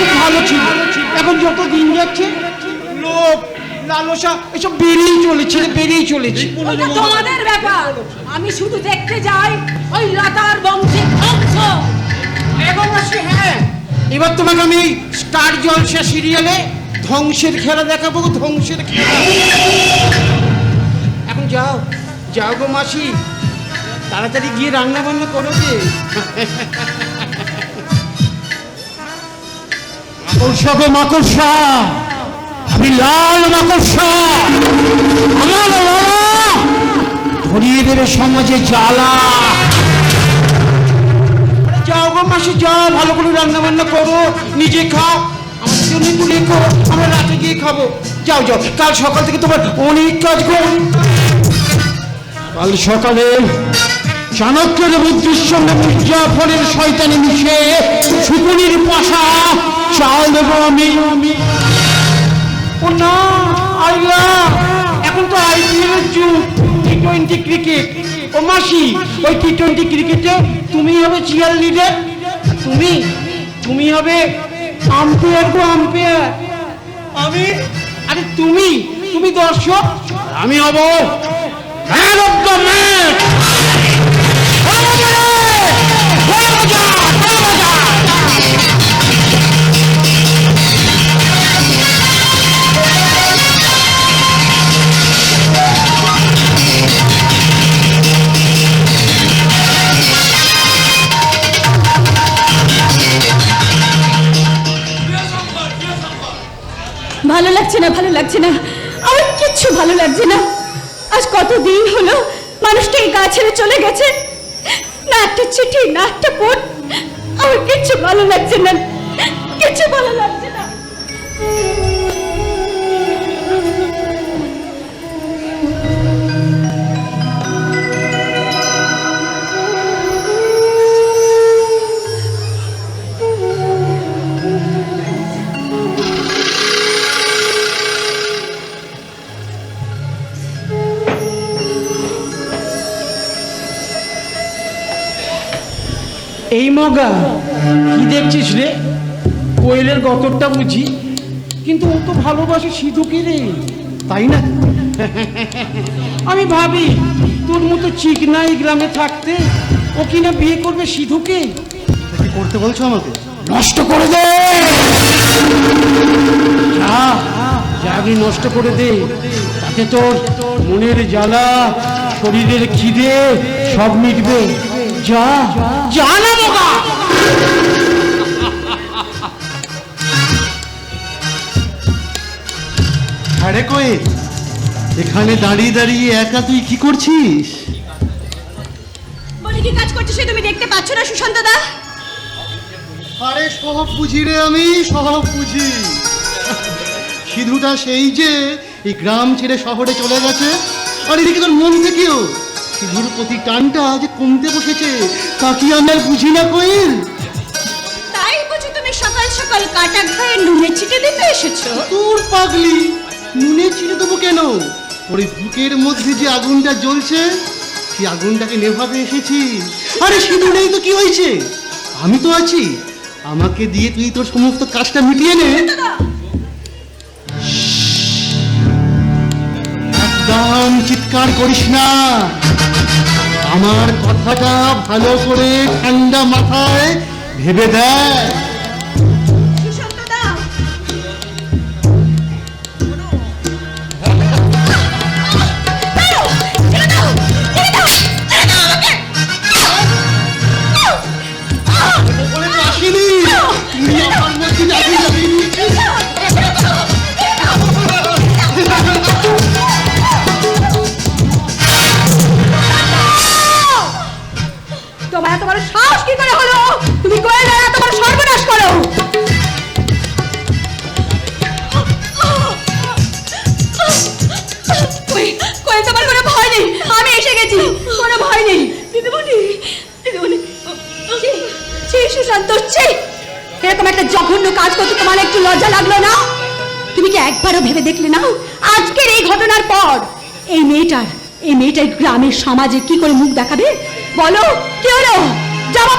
খুব ভালো ছিল। এখন যত দিন যাচ্ছে লোভ লালসা এসব বেড়েই চলেছে বেড়েই চলেছে। ওটা তোমাদের ব্যাপার। আমি শুধু দেখতে যাই ওই লতার বংশের ধ্বংস। আসি হ্যাঁ। এবার তোমাকে আমি স্টার জলসা সিরিয়ালে ধ্বংসের খেলা দেখাবো ধ্বংসের খেলা। এখন যাও যাও গো মাসি। তাড়াতাড়ি গিয়ে রান্না বান্না করো গে মাকড়সা, আমি লাল মাকড়সা। আমার ধরিয়ে দেবে সমাজে জ্বালা। যাও গো মাসি, যাও, ভালো করে রান্না বান্না করো, নিজে খাও। আমাদের জন্য একটু রেখো আমরা রাতে গিয়ে খাব। যাও যাও, কাল সকাল থেকে তোমার অনেক কাজ করো কাল সকালে চাণক্যের বুদ্ধির সঙ্গে মির্জাফরের শয়তানি মিশে সুপুরির পাশা চাল আমি। ও না আইলা এখন তো আইপিএল এর যুগ টি টোয়েন্টি ক্রিকেট ও মাসি, ওই টি টোয়েন্টি ক্রিকেটে তুমি হবে চিয়ার লিডার তুমি তুমি হবে আম্পায়ার গো আম্পায়ার আমি, আরে তুমি তুমি দর্শক, আমি হব ম্যান অফ দ্য ম্যাচ ভালো লাগছে না, ভালো লাগছে না। আমার কিচ্ছু ভালো লাগছে না। আজ কত দিন হলো মানুষটা এই গা ছেড়ে চলে গেছে। না একটা চিঠি, না একটা ফোন। আমার কিচ্ছু ভালো লাগছে না, কিচ্ছু ভালো লাগছে না। এই মগা কি দেখছিস রে? কোয়েলের গতরটা বুঝি কিন্তু ও তো ভালোবাসে সিধুকে রে। তাই না? আমি ভাবি তোর মতো চিকনাই গ্রামে থাকতে ও কিনা বিয়ে করবে সিধুকে? কি করতে বলছো আমাকে? নষ্ট করে দে! যা নষ্ট করে দে। তাতে তোর মনের জ্বালা শরীরের খিদে সব মিটবে। যা যা না বোকা। আরে কয়ে এখানে দাঁড়িয়ে দাঁড়িয়ে একা তুই কি করছিস? বলে কি কাজ করছে সে তুমি দেখতে পাচ্ছ না সুশান্ত দা? আরে সব বুঝি রে আমি সব বুঝি। সিধুটা সেই যে এই গ্রাম ছেড়ে শহরে চলে গেছে। আর এদিকে তোর মন থেকেও সিধুর প্রতি টানটা যে কমতে বসেছে তা কি আমরা বুঝি না কোয়েল তাই বুঝি তুমি সকাল সকাল কাটা ঘায়ে নুনে ছিটে দিতে এসেছ। তোর পাগলি নুনে চিনে দেবো কেন? ওর এই বুকের মধ্যে যে আগুনটা জ্বলছে সেই আগুনটাকে নেভাবে এসেছি। আরে সিঁদু নেই তো কি হয়েছে? আমি তো আছি। আমাকে দিয়ে তুই তোর সমস্ত কাজটা মিটিয়ে নে। একদম চিৎকার করিস না। আমার কথাটা ভালো করে ঠান্ডা মাথায় ভেবে দেয় তুই আমার মধ্যে যাবি যাবি। তুমি কোয়েলের এত বড় সর্বনাশ করো। কোয়েল, তোমার কোনো ভয় নেই আমি এসে গেছি কোনো ভয় নেই। দিদিমণি দিদিমণি। সুশান্ত ছি। এরকম একটা জঘন্য কাজ করতে তোমার একটু লজ্জা লাগল না? তুমি কি একবারও ভেবে দেখলে না? আজকের এই ঘটনার পর এই মেয়েটার এই মেয়েটার গ্রামের সমাজে কি করে মুখ দেখাবে? বলো কি হলো? জবাব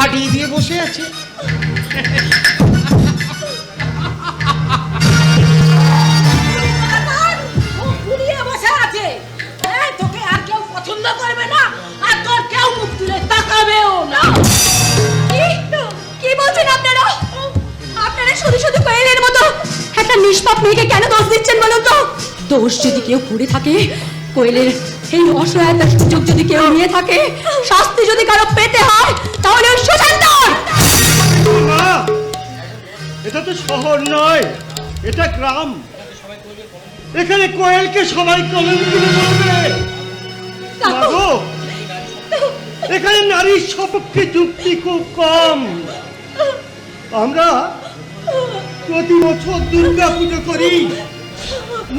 ফাটিয়ে দিয়ে বসে আছে। কেন দোষ দিচ্ছেন তো? দোষ যদি কেউ থাকে, কোয়েলের এই অসহায়তার সুযোগ যদি কেউ নিয়ে থাকে, শাস্তি যদি কারও পেতে হয় এটা তো শহর নয় এটা গ্রাম। এখানে কোয়েলকে সবাই বলবে এখানে নারীর সপক্ষে যুক্তি খুব কম। আমরা প্রতি বছর দুর্গা পুজো করি।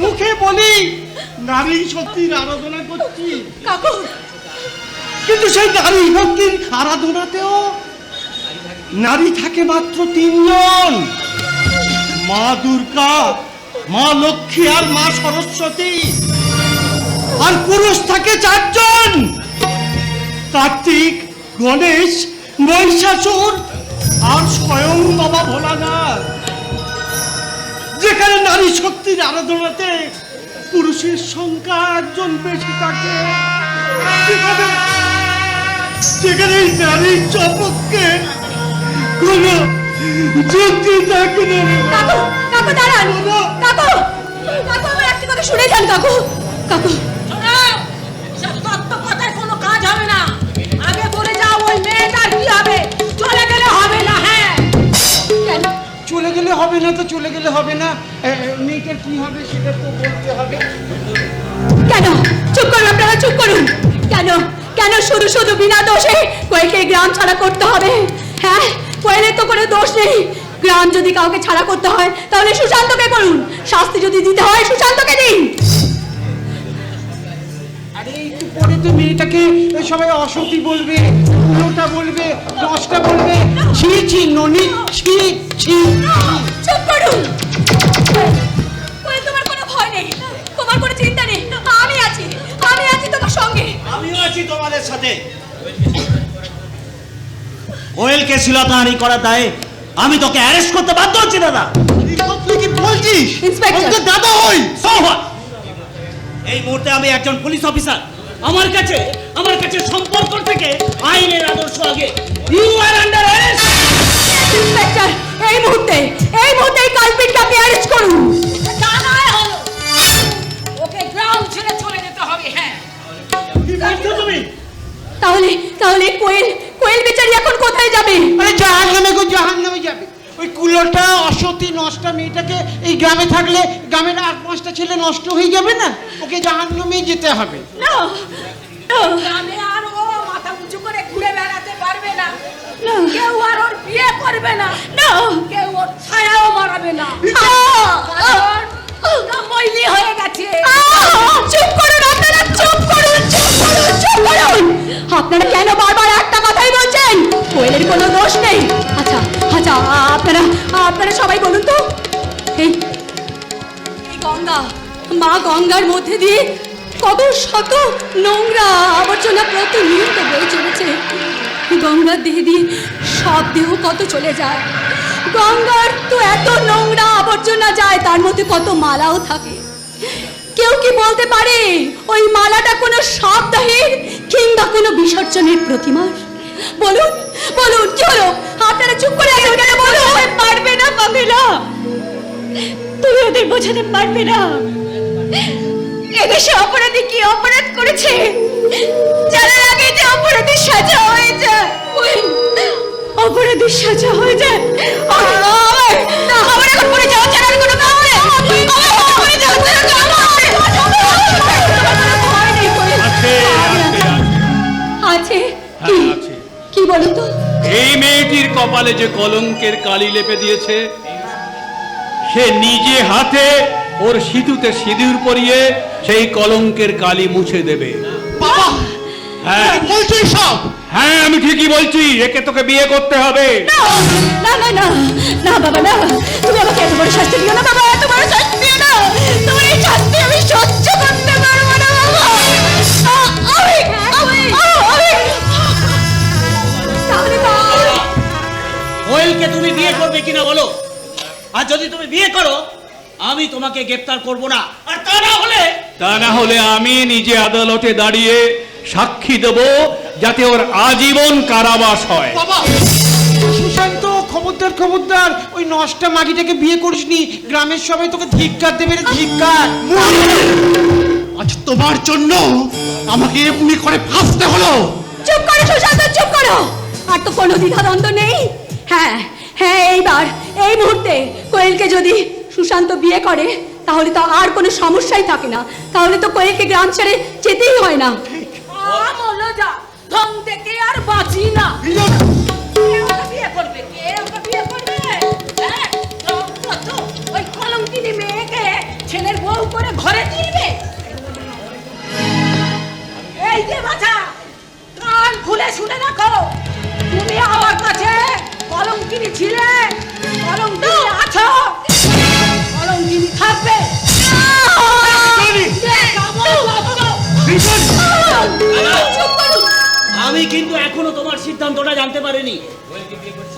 মুখে বলি নারী শক্তির আরাধনা করছি। কিন্তু সেই নারী শক্তির আরাধনাতেও নারী থাকে মাত্র তিনজন। মা দুর্গা, মা লক্ষ্মী আর মা সরস্বতী। আর পুরুষ থাকে চারজন। কার্তিক, গণেশ, মহিষাসুর আর স্বয়ং বাবা ভোলানাথ। যেখানে নারী শক্তির আরাধনাতে পুরুষের সংখ্যা একজন বেশি থাকে। সেখানে নারীর চপক্ষে কোনো যুক্তি থাকে কাকু কাকু দাঁড়ান। কাকু কাকু আমার একটা কথা শুনে যান কাকু। কাকু। শোনাও, এসব তত্ত্ব কথায় কোনো কাজ হবে না। আগে বলে যাও ওই মেয়েটার কি হবে। চলে গেলে হবে না হ্যাঁ। চলে গেলে হবে না তো চলে গেলে হবে না। মেয়েটার কি হবে সেটা তো বলতে হবে। কেন? চুপ করুন আপনারা চুপ করুন। কেন? কেন শুধু শুধু বিনা দোষে কোয়েলকে গ্রাম ছাড়া করতে হবে? হ্যাঁ? কোয়েলের তো কোনো দোষ নেই। গ্রাম যদি কাউকে ছাড়া করতে হয় তাহলে সুশান্তকে করুন। শাস্তি যদি দিতে হয় সুশান্তকে দিন। আরে একটু পরে তো মেয়েটাকে সবাই অসতী বলবে উলোটা বলবে দশটা বলবে। ছি ছি ননি ছি ছি চুপ করুন। তোমার কোনো ভয় নেই? তোমার কোনো চিন্তা নেই? আমি আছি আমি আছি তোমার সঙ্গে। আমিও আছি তোমাদের সাথে। কোয়েলকে শিলতাহানি করার দায়ে আমি তোকে অ্যারেস্ট করতে বাধ্য হচ্ছি দাদা। তুই কি বলছিস? ইন্সপেক্টর। দাদা হই। what? এই মুহূর্তে আমি একজন পুলিশ অফিসার আমার কাছে আমার কাছে সম্পর্ক থেকে আইনের আদর্শ আগে। You are under arrest inspector এই মুহূর্তে এই মুহূর্তে এই কালপিটকে আপনি অ্যারেস্ট করুন। তা নয় হলো ওকে গ্রাম ছেড়ে চলে যেতে হবে হ্যাঁ। কি বলছো তুমি? তাহলে তাহলে কোয়েল কোয়েল বেচারি এখন কোথায় যাবে? আরে কুলোটা অসতী নষ্টা মেয়েটাকে এই গ্রামে থাকলে গ্রামের আর পাঁচটা ছেলে নষ্ট হয়ে যাবে না? ওকে জাহান নামে যেতে হবে। না। না, গ্রামে আর ও মাথা উঁচু করে ঘুরে বেড়াতে পারবে না। কেউ আর ওর বিয়ে করবে না। না। কেউ ওর ছায়াও মারাবে না। মইলি হয়ে গেছে। চুপ করুন আপনারা চুপ করুন চুপ করুন চুপ করুন। আপনারা কেন বারবার একটা কথাই বলছেন? কোয়েলের কোনো দোষ নেই। আপনারা আপনারা সবাই বলুন তো। এই গঙ্গা, মা গঙ্গার মধ্যে দিয়ে কত শত নোংরা আবর্জনা প্রতিনিয়ত বয়ে চলেছে। গঙ্গার দেহে দিয়ে সব দেহ কত চলে যায়। গঙ্গার তো এত নোংরা আবর্জনা যায়, তার মধ্যে কত মালাও থাকে। কেউ কি বলতে পারে, ওই মালাটা কোনো সপ্তাহের কিংবা কোনো বিসর্জনের প্রতিমার? বলুন তুমি ওদের বোঝাতে পারবে না। এদেশে অপরাধী কি অপরাধ করেছে? জানার আগে যে অপরাধীর সাজা হয়ে যায় ওই অপরাধীর সাজা হয়ে যায় আমার এখন পড়ে যাওয়া ছাড়া কোনো কাজ নেই। পড়ে যাওয়া ছাড়া আছে। কি? কি বলুন তো এই মেয়েটির কপালে যে কলঙ্কের কালি লেপে দিয়েছে সে নিজে হাতে ওর সিঁথুতে সিঁদুর পরিয়ে সেই কলঙ্কের কালি মুছে দেবে। বাবা হ্যাঁ। বলছো সব। হ্যাঁ আমি ঠিকই বলছি একে তোকে বিয়ে করতে হবে। না না না না বাবা না। তুমি আমাকে এত বড় শাস্তি দিও না বাবা এত বড় শাস্তি দিও না। তোমার এই শাস্তি আমি সহ্য করতে পারব না বাবা কোয়েলকে তুমি বিয়ে করবে কিনা বলো? আর যদি তুমি বিয়ে করো আমি তোমাকে গ্রেপ্তার করব না। আর তা না হলে তা না হলে আমি নিজে আদালতে দাঁড়িয়ে সাক্ষী দেব যাতে ওর আজীবন কারাবাস হয়। বাবা! সুশান্ত খবরদার খবরদার ওই নষ্টা মাগিটাকে বিয়ে করিসনি। গ্রামের সবাই তোকে ধিক্কার দেবে রে ধিক্কার। আজ তোমার জন্য আমাকে এমনি করে ফাঁসতে হলো। চুপ করো সুশান্ত চুপ করো। আর তো কোনো দ্বিধাদ্বন্দ্ব নেই। হ্যাঁ হ্যাঁ এইবার এই মুহূর্তে কোয়েলকে যদি সুশান্ত বিয়ে করে তাহলে তো আর কোনো সমস্যাই থাকে না। তাহলে তো কোয়েলকে গ্রাম ছেড়ে যেতেই হয় না। ধন থেকে আর বাঁচি না। বিয়ে করবে? কে ওকে বিয়ে করবে? হ্যাঁ? ওই কলঙ্কিনী মেয়েকে ছেলের বউ করে ঘরে তুলবে। এই যে বাছা কান খুলে শুনে রাখো। তুমি কলঙ্কিনী ছিলে? কলঙ্কিনী আছো? কলঙ্কিনী থাকবে? চুপ করুন আমি কিন্তু এখনও তোমার সিদ্ধান্তটা জানতে পারিনি।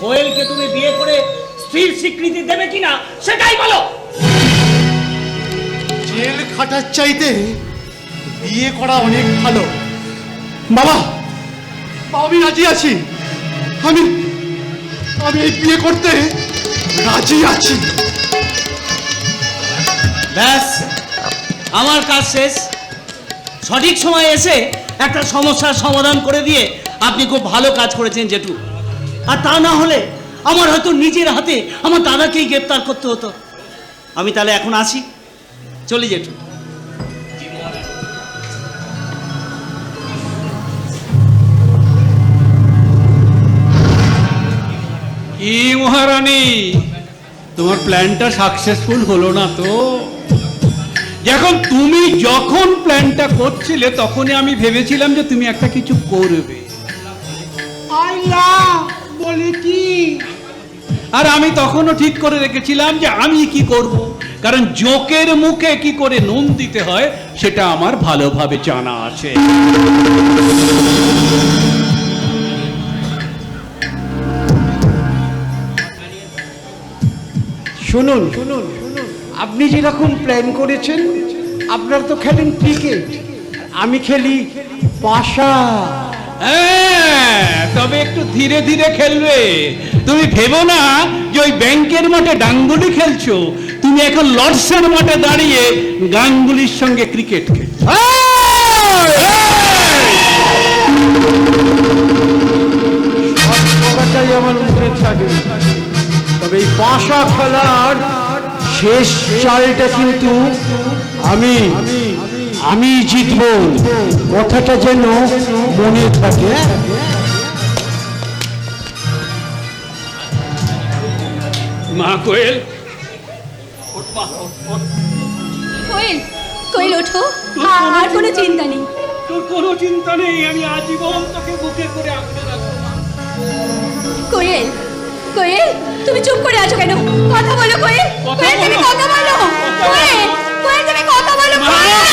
কোয়েলকে তুমি বিয়ে করে স্ত্রীর স্বীকৃতি দেবে কিনা সেটাই বলো! জেল খাটার চাইতে বিয়ে করা অনেক ভালো। বাবা আমি রাজি আছি। আমি আমি এই বিয়ে করতে রাজি আছি। ব্যাস, আমার কাজ শেষ। সঠিক সময়ে এসে একটা সমস্যার সমাধান করে দিয়ে আপনি খুব ভালো কাজ করেছেন, জেঠু। আর তা না হলে আমার হয়তো নিজের হাতে আমার দাদাকেই গ্রেপ্তার করতে হতো। আমি তাহলে এখন আসি। চলি, জেঠু। মহারানী তোমার প্ল্যানটা সাকসেসফুল হলো না তো? যখন তুমি যখন প্ল্যানটা করছিলে তখনই আমি ভেবেছিলাম যে তুমি একটা কিছু করবে। বলে কি? আর আমি তখনও ঠিক করে রেখেছিলাম যে আমি কি করব। কারণ জোকের মুখে কি করে নুন দিতে হয় সেটা আমার ভালোভাবে জানা আছে। শুনুন শুনুন আপনি যেরকম প্ল্যান করেছেন আপনারা তো খেলেন ক্রিকেট আমি খেলি পাশা। হ্যাঁ তবে একটু ধীরে ধীরে খেলবে। তুমি ভেবো না যে ওই ব্যাংকের মাঠে ডাঙ্গুলি খেলছো? তুমি এখন লর্ডসের মাঠে দাঁড়িয়ে গাঙ্গুলির সঙ্গে ক্রিকেট খেলছো। শেষ চালটা কিন্তু আমি আমি জিতব। কথাটা যেন মনে থাকে। মা কোয়েল। কোয়েল কোয়েল ওঠো। আর কোনো চিন্তা নেই। তোর কোনো চিন্তা নেই আমি আজীবন তোকে বুকে করে আঁকড়ে রাখব কোয়েল কোয়েল তুমি চুপ করে আছো কেন? কথা বলো কোয়েল। কোয়েল তুমি কথা বলো। কোয়েল কোয়েল তুমি কথা বলো। কোয়েল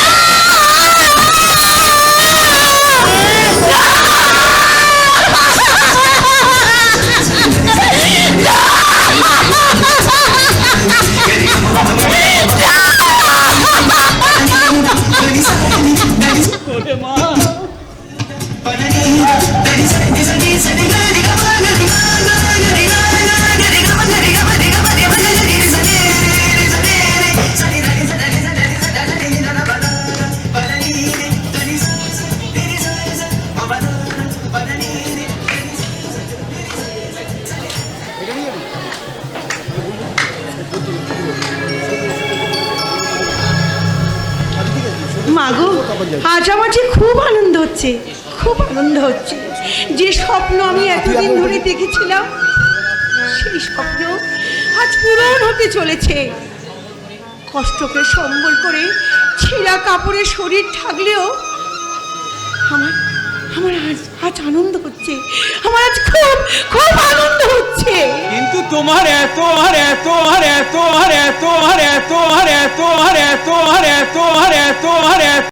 যে খুব আনন্দ হচ্ছে খুব আনন্দ হচ্ছে যে স্বপ্ন আমি এতদিন ধরে দেখেছিলাম সেই স্বপ্ন আজ পূরণ হতে চলেছে কষ্টকে সম্বল করে ছেঁড়া কাপড়ে শরীর থাকলেও আমার আমার আজ আজ আনন্দ হচ্ছে আমার আজ খুব খুব আনন্দ হচ্ছে কিন্তু তোমার এত আর এত আর এত আর এত আর এত আর এত আর এত আর এত আর এত আর এত